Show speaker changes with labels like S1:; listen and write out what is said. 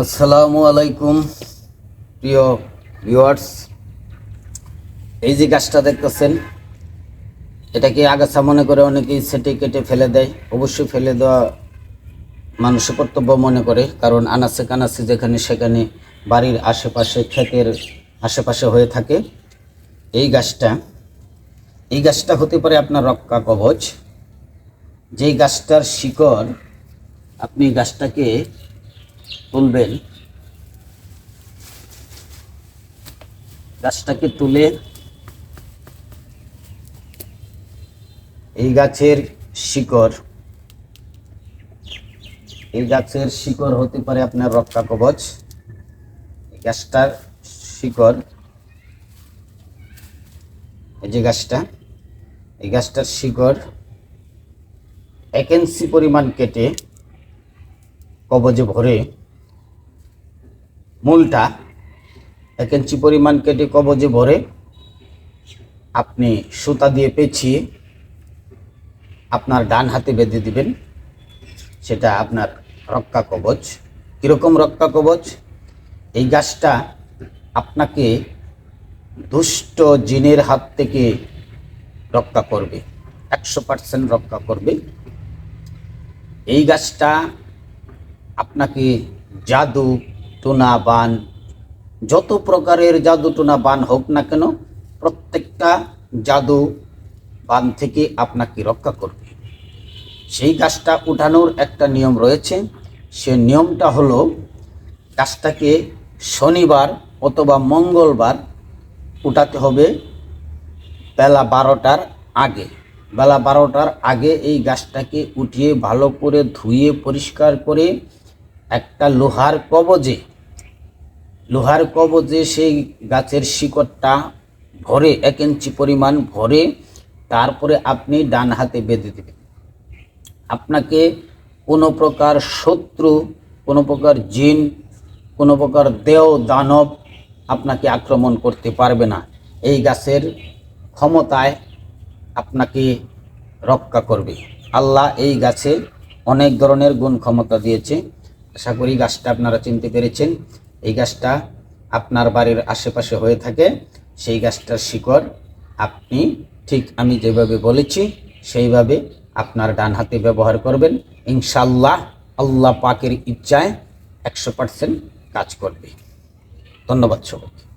S1: আসসালামু আলাইকুম, প্রিয় ভিউয়ার্স এই যে গাছটা দেখতেছেন, এটাকে আগাছা মনে করে অনেকেই সেটে কেটে ফেলে দেয়। অবশ্যই ফেলে দেওয়া মানুষের কর্তব্য মনে করে, কারণ আনাচে কানাচে যেখানে সেখানে বাড়ির আশেপাশে, ক্ষেতের আশেপাশে হয়ে থাকে। এই গাছটা এই গাছটা হতে পারে আপনার রক্ষা কবচ। যেই গাছটার শিকড়, আপনি গাছটাকে তুলবেন। গাছটাকে তুলে এই গাছের শিকড়, এই গাছের শিকড় হতে পারে আপনার রক্ষা কবচ গাছটার শিকড়, এই যে গাছটা, এই গাছটার শিকড় এক ইঞ্চি পরিমাণ কেটে কবজে ভরে মূলটা এক ইঞ্চি পরিমাণ কেটে কবজে ভরে আপনি সুতা দিয়ে পেঁচিয়ে আপনার ডান হাতে বেঁধে দিবেন। সেটা আপনার রক্ষা কবচ। কীরকম রক্ষা কবচ? এই গাছটা আপনাকে দুষ্ট জিনের হাত থেকে রক্ষা করবে, একশো পার্সেন্ট রক্ষা করবে। এই গাছটা আপনাকে জাদু টুনা বান, যত প্রকারের জাদু টুনা বান হোক না কেন, প্রত্যেকটা জাদু বান থেকে আপনাকে রক্ষা করবে। সেই গাছটা উঠানোর একটা নিয়ম রয়েছে। সে নিয়মটা হলো, গাছটাকে শনিবার অথবা মঙ্গলবার উঠাতে হবে বেলা বারোটার আগে। বেলা বারোটার আগে এই গাছটাকে উঠিয়ে ভালো করে ধুয়ে পরিষ্কার করে একটা লোহার কবজে লোহার কবজে সেই গাছের শিকড়টা ভরে এক ইঞ্চি পরিমাণ ভরে তারপরে আপনি ডান হাতে বেঁধে দেবেন। আপনাকে কোনো প্রকার শত্রু, কোনো প্রকার জিন, কোনো প্রকার দেও দানব আপনাকে আক্রমণ করতে পারবে না। এই গাছের ক্ষমতায় আপনাকে রক্ষা করবে। আল্লাহ এই গাছে অনেক ধরনের গুণ ক্ষমতা দিয়েছে। আশা করি গাছটা আপনারা চিনতে পেরেছেন। এই গাছটা আপনার বাড়ির আশেপাশে হয়ে থাকে, সেই গাছটার শিকড় আপনি ঠিক আমি যেভাবে বলেছি, সেইভাবে আপনার ডান হাতে ব্যবহার করবেন। ইনশাল্লাহ আল্লাহ পাকের ইচ্ছায় একশো পার্সেন্ট কাজ করবে। ধন্যবাদ সবাইকে।